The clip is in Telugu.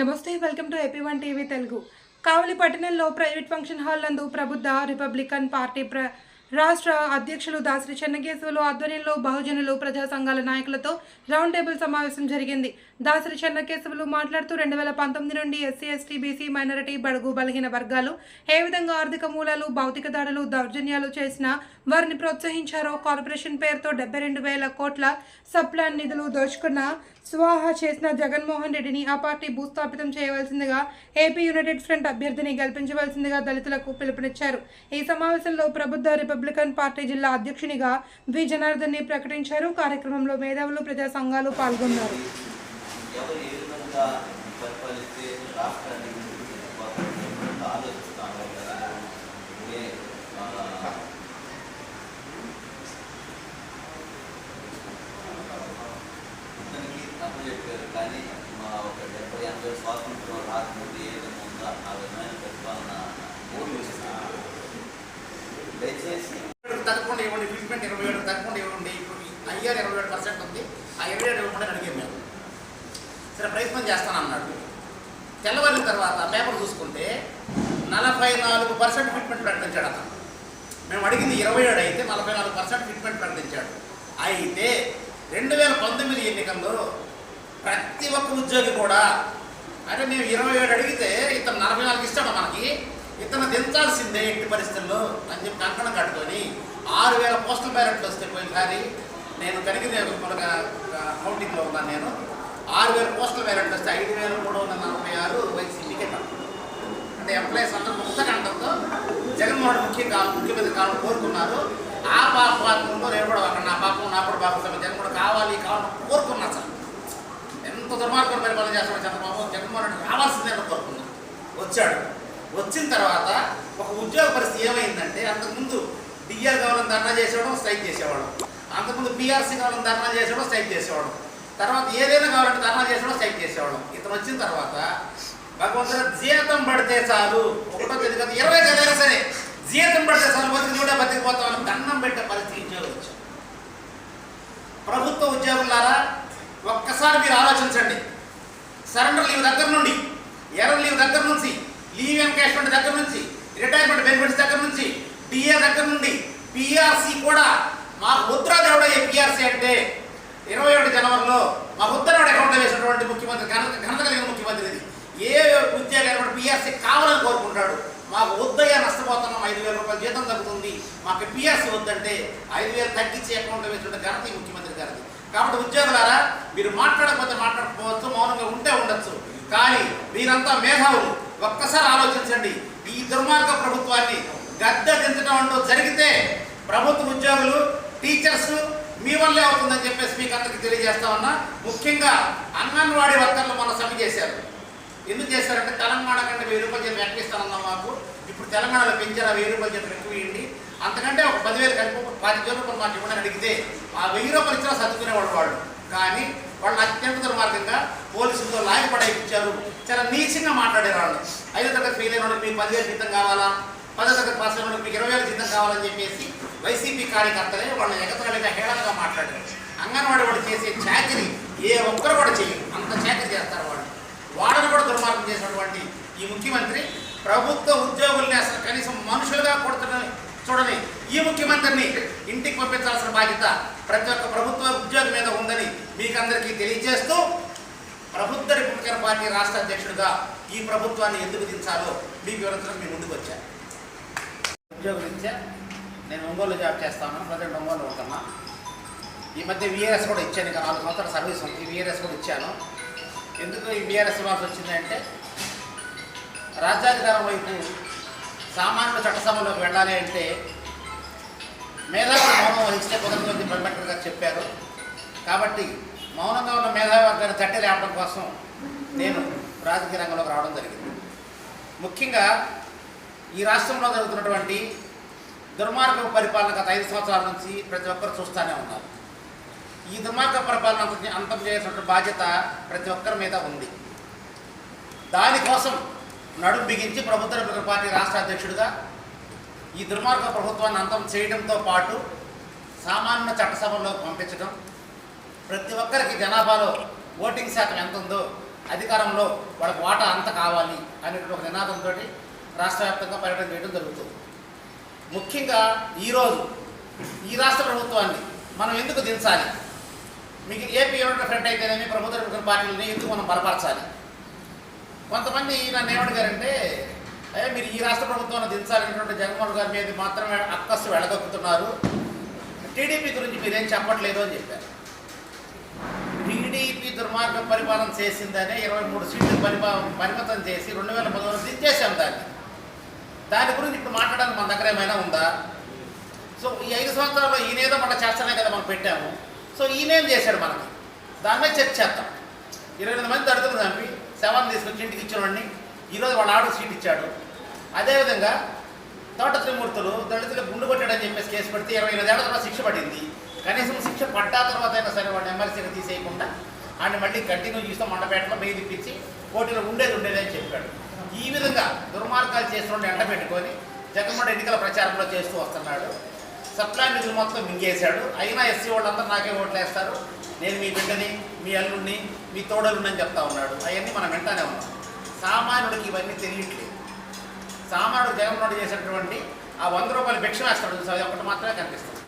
నమస్తే welcome to AP one TV Telugu. Kavali పట్టణంలో ప్రైవేట్ ఫంక్షన్ హాల్ నందు ప్రబుద్ధ రిపబ్లికన్ పార్టీ ప్ర రాష్ట్ర అధ్యక్షులు దాసరి చెన్నకేశవులు ఆధ్వర్యంలో బహుజనులు ప్రజా సంఘాల నాయకులతో రౌండ్ టేబుల్ సమావేశం జరిగింది. దాసరి చెన్నకేశవులు మాట్లాడుతూ రెండు వేల పంతొమ్మిది నుండి ఎస్సీ ఎస్టీ బీసీ మైనారిటీ బడుగు బలహీన వర్గాలు ఏ విధంగా ఆర్థిక మూలాలు భౌతిక దాడులు దౌర్జన్యాలు చేసినా వారిని ప్రోత్సహించారో కార్పొరేషన్ పేరుతో డెబ్బై రెండు వేల కోట్ల సప్లాన్ నిధులు దోచుకున్న స్వాహా చేసిన జగన్మోహన్ రెడ్డిని ఆ పార్టీ భూస్థాపితం చేయవలసిందిగా ఏపీ యునైటెడ్ ఫ్రంట్ అభ్యర్థిని గెలిపించవలసిందిగా దళితులకు పిలుపునిచ్చారు. ఈ సమావేశంలో ప్రభుత్వ రిపబ్లికన్ పార్టీ జిల్లా అధ్యక్షునిగా వి. జనార్దన్ని ప్రకటించారు. కార్యక్రమంలో మేధావులు ప్రజా సంఘాలు పాల్గొన్నారు. చెప్పారు కానీ మా ఒక డెబ్బై ఎనభై స్వాతంత్రం రాకముందు ఏ విధంగా ఉందో ఆ విధమైన పరిపాలన ఊహిస్తున్నారు దయచేసి తగ్గకుండా ఇవ్వండి ట్రీట్మెంట్ ఇరవై ఏడు తగ్గకుండా ఇవ్వండి. ఇప్పుడు ఐఆర్ ఇరవై ఏడు పర్సెంట్ ఉంది. ఆ ఇరవై ఏడు ఇవ్వకుండా అడిగాం మేము. సరే ప్రయత్నం చేస్తాను అన్నాడు. తెల్లవారిన తర్వాత పేపర్ చూసుకుంటే నలభై నాలుగు పర్సెంట్ ఫిట్మెంట్ ప్రకటించాడు అతను. మేము అడిగింది ఇరవై ఏడు అయితే నలభై నాలుగు పర్సెంట్ ఫిట్మెంట్ ప్రకటించాడు అయితే రెండు వేల పంతొమ్మిది ఎన్నికల్లో ప్రతి ఒక్క ఉద్యోగి కూడా అంటే మేము ఇరవై ఏడు అడిగితే ఇతను నలభై నాలుగు ఇస్తాడు మనకి? ఇతను దించాల్సిందే ఎట్టి పరిస్థితుల్లో అని చెప్పి కంకణం కట్టుకొని ఆరు వేల పోస్టల్ బ్యాలెట్లు వస్తే పోయినసారి నేను కలిగి మన కౌంటింగ్లో ఉన్నాను నేను. ఆరు వేల పోస్టల్ బ్యాలెట్లు వస్తే ఐదు వేల మూడు వందల నలభై ఆరు వైస్ సిండికేట్ అంటే ఎంప్లాయీస్ అందరూ ముక్త కంఠంతో జగన్మోహన్ ముఖ్య కాలం ముఖ్యమంత్రి కాలం కోరుకున్నారు. ఆ పాపంలో నేను కూడా అక్కడ నా పాపం నా కూడా పాపం జగన్ కూడా కావాలి కావాలని కోరుకున్నా సార్. ఎంత దుర్మార్గం పరిపాలన చేస్తాడు చంద్రబాబు. జగన్మోహన్ రావాల్సిందే కోరుకున్నాను వచ్చాడు. వచ్చిన తర్వాత ఒక ఉద్యోగ పరిస్థితి ఏమైందంటే అంతకుముందు డిఆర్ కావాలని ధర్నా చేసేవాడు స్ట్రైక్ చేసేవాడు. అంతకుముందు పిఆర్సీ కావాలని ధర్నా చేసేవాడు స్ట్రైక్ చేసేవాడు. తర్వాత ఏదైనా కావాలంటే ధర్నా చేసేవాడు స్ట్రైక్ చేసేవాడు. ఇతను వచ్చిన తర్వాత భగవంతుడు జీతం పడితే చాలు. ఒకటో తేదీ కదా ఇరవై తేదీ సరే జీతం పడితే చాలు బతికి కూడా బతికిపోతామని దండం పెట్టే పరిస్థితి ఉద్యోగం వచ్చారు ప్రభుత్వ ఉద్యోగులారా ఒక్కసారి మీరు ఆలోచించండి. సరెండర్ లీవ్ దగ్గర నుండి ఎర్ర లీవ్ దగ్గర నుంచి లీవ్ ఎన్కాష్మెంట్ దగ్గర నుంచి రిటైర్మెంట్ బెనిఫిట్స్ దగ్గర నుంచి డిఏ దగ్గర నుండి పిఆర్సీ కూడా మా ముద్రా దేవుడయ్యే పిఆర్సీ అంటే ఇరవై ఒకటి జనవరిలో మా ముద్రనాడు అకౌంట్లో వేసినటువంటి ముఖ్యమంత్రి ఘనత ఘనత కలిగిన ముఖ్యమంత్రి ఇది. ఏ ఉద్యోగం పిఆర్సీ కావాలని కోరుకుంటాడు మాకు వద్దయ్య నష్టపోతున్నాం ఐదు వేల రూపాయలు జీతం తగ్గుతుంది మాకు పిఆర్సీ వద్దంటే ఐదు వేలు తగ్గించి అకౌంట్లో వేసినట్టు ఘనత ఈ ముఖ్యమంత్రి గారిది. కాబట్టి ఉద్యోగులారా మీరు మాట్లాడకపోతే మాట్లాడకపోవచ్చు మౌనంగా ఉంటే ఉండొచ్చు. కానీ మీరంతా మేధావులు. ఒక్కసారి ఆలోచించండి. ఈ దుర్మార్గ ప్రభుత్వాన్ని గద్దె దించడం అంటూ జరిగితే ప్రభుత్వ ఉద్యోగులు టీచర్స్ మీ వల్లే అవుతుందని చెప్పేసి మీకు అందరికి తెలియజేస్తా ఉన్నా. ముఖ్యంగా అంగన్వాడీ వర్కర్లు మన సమ్మె చేశారు. ఎందుకు చేశారంటే తెలంగాణ కంటే వెయ్యి రూపాయలు జీతం ఎక్కువ మాకు ఇప్పుడు తెలంగాణలో పెంచారు ఆ వెయ్యి రూపాయలు జీతం ఎక్కువ ఇవ్వండి. అంతకంటే ఒక పదివేలు కలిపి ఒక పాతి వేల రూపాయలు మాకు ఇవ్వడానికి అడిగితే ఆ వెయ్యి రూపాయలు ఇచ్చినా సర్దుకునేవాడు వాళ్ళు. కానీ వాళ్ళు అత్యంత దుర్మార్గంగా పోలీసులతో లాగి పడేయించారు. చాలా నీచంగా మాట్లాడారు వాళ్ళు. ఐదో తరగతి ఫెయిల్ అయిన వాళ్ళకి మీకు పదివేలు జీతం కావాలా? పదో తరగతి పాస్ అయిన వాళ్ళకి మీకు ఇరవై వేల జీతం కావాలని చెప్పేసి వైసీపీ కార్యకర్తలే వాళ్ళని ఎగతరలిగా హేళనగా మాట్లాడారు. అంగన్వాడీ వాడు చేసే చాకరీ ఏ ఒక్కరు కూడా చేయరు. అంత చాకరీ చేస్తారు వాళ్ళు. వాళ్ళని కూడా దుర్మార్గం చేసినటువంటి ఈ ముఖ్యమంత్రి ప్రభుత్వ ఉద్యోగుల్ని అసలు కనీసం మనుషులుగా కొడుతున్న చూడని ఈ ముఖ్యమంత్రిని ఇంటికి పంపించాల్సిన బాధ్యత ప్రతి ఒక్క ప్రభుత్వ ఉద్యోగం మీద ఉందని మీకందరికీ తెలియజేస్తూ ప్రభుత్వ రిపబ్లికన్ పార్టీ రాష్ట్ర అధ్యక్షుడిగా ఈ ప్రభుత్వాన్ని ఎందుకు దించాలో మీకు వివరించడం మీ ముందుకు వచ్చాను ఉద్యోగ రీత్యా నేను ఒంగోలు జాబ్ చేస్తాను. ప్రజెంట్ ఒంగోలు ఉంటున్నా. ఈ మధ్య విఆర్ఎస్ కూడా ఇచ్చాను ఇక నాలుగు సంవత్సరాల సర్వీస్ ఉంది. విఆర్ఎస్ కూడా ఇచ్చాను. ఎందుకు ఈ విఆర్ఎస్ ఇవ్వాల్సి వచ్చిందంటే రాజ్యాధికారం వైపు సామాన్యులు చట్టసభలోకి వెళ్ళాలి అంటే మేధావులు మౌనం వహిస్తే కుదరదని చెప్పారు. కాబట్టి మౌనంగా ఉన్న మేధావర్గాన్ని తట్టి లేపడం కోసం నేను రాజకీయ రంగంలోకి రావడం జరిగింది. ముఖ్యంగా ఈ రాష్ట్రంలో జరుగుతున్నటువంటి దుర్మార్గ పరిపాలన గత ఐదు సంవత్సరాల నుంచి ప్రతి ఒక్కరు చూస్తూనే ఉన్నారు. ఈ దుర్మార్గ పరిపాలన అంతం- అంతం చేయాల్సిన బాధ్యత ప్రతి ఒక్కరి మీద ఉంది. దానికోసం నడుం బిగించి ప్రభుత్వ పార్టీ రాష్ట్ర అధ్యక్షుడిగా ఈ దుర్మార్గ ప్రభుత్వాన్ని అంతం చేయడంతో పాటు సామాన్య చట్టసభల్లోకి పంపించడం. ప్రతి ఒక్కరికి జనాభాలో ఓటింగ్ శాతం ఎంత ఉందో అధికారంలో వాళ్ళకి వాటా అంత కావాలి అనేటువంటి ఒక నినాదంతో రాష్ట్ర వ్యాప్తంగా పర్యటన చేయడం జరుగుతుంది. ముఖ్యంగా ఈరోజు ఈ రాష్ట్ర ప్రభుత్వాన్ని మనం ఎందుకు దించాలి? మీకు ఏపీ యూనిట్ ఫ్రంట్ అయితేనేమి ప్రభుత్వ పార్టీలని ఎందుకు మనం బలపరచాలి? కొంతమంది నన్ను ఏమడిగారంటే అయ్యా మీరు ఈ రాష్ట్ర ప్రభుత్వాన్ని దించాలనేటువంటి జగన్మోహన్ గారి మీద మాత్రమే అక్కస్సు వెళ్ళగక్కుతున్నారు. టీడీపీ గురించి మీరేం చెప్పట్లేదు అని చెప్పారు. టీడీపీ దుర్మార్గ పరిపాలన చేసిందనే ఇరవై మూడు సీట్లు పరిపా పరిమితం చేసి రెండు వేల పదహారు దించేశాం దాన్ని. దాని గురించి ఇప్పుడు మాట్లాడడానికి మన దగ్గర ఏమైనా ఉందా? సో ఈ ఐదు సంవత్సరాల్లో ఈయనేదో మన చేస్తానే కదా మనం పెట్టాము. సో ఈయనేం చేశాడు మనకి? దాని మీద చర్చ చేద్దాం. ఇరవై ఎనిమిది మంది దళితులు చంపి శవాన్ని తీసుకొచ్చి ఇంటికి ఇచ్చినవాడిని ఈరోజు వాళ్ళ ఆడు సీట్ ఇచ్చాడు. అదేవిధంగా తోట త్రిమూర్తులు దళితులు గుండు కొట్టాడని చెప్పేసి కేసు పెడితే ఇరవై ఎనిమిదేళ్ళ తర్వాత శిక్ష పడింది. కనీసం శిక్ష పడ్డా తర్వాత అయినా సరే వాడిని ఎమ్మెల్సీగా తీసేయకుండా ఆయన మళ్ళీ కంటిన్యూ చేస్తూ మండపేటలో బెయిల్ ఇప్పించి పోటీలో ఉండేది ఉండేది అని చెప్పాడు. ఈ విధంగా దుర్మార్గాలు చేస్తుండే ఎండ పెట్టుకొని జగన్మోహన్ ఎన్నికల ప్రచారంలో చేస్తూ వస్తున్నాడు. సప్లా నిధులు మొత్తం మింగేశాడు. అయినా ఎస్సీ వాళ్ళందరూ నాకే ఓట్లు వేస్తారు. నేను మీ బిడ్డని మీ అల్లుడిని మీ తోడలుండని చెప్తా ఉన్నాడు. అవన్నీ మనం వెంటనే ఉన్నాం. సామాన్యుడికి ఇవన్నీ తెలియట్లేదు. సామాడు జగన్మోహన్ చేసినటువంటి ఆ వంద రూపాయలు భిక్ష వేస్తాడు. అది ఒకటి మాత్రమే కనిపిస్తుంది.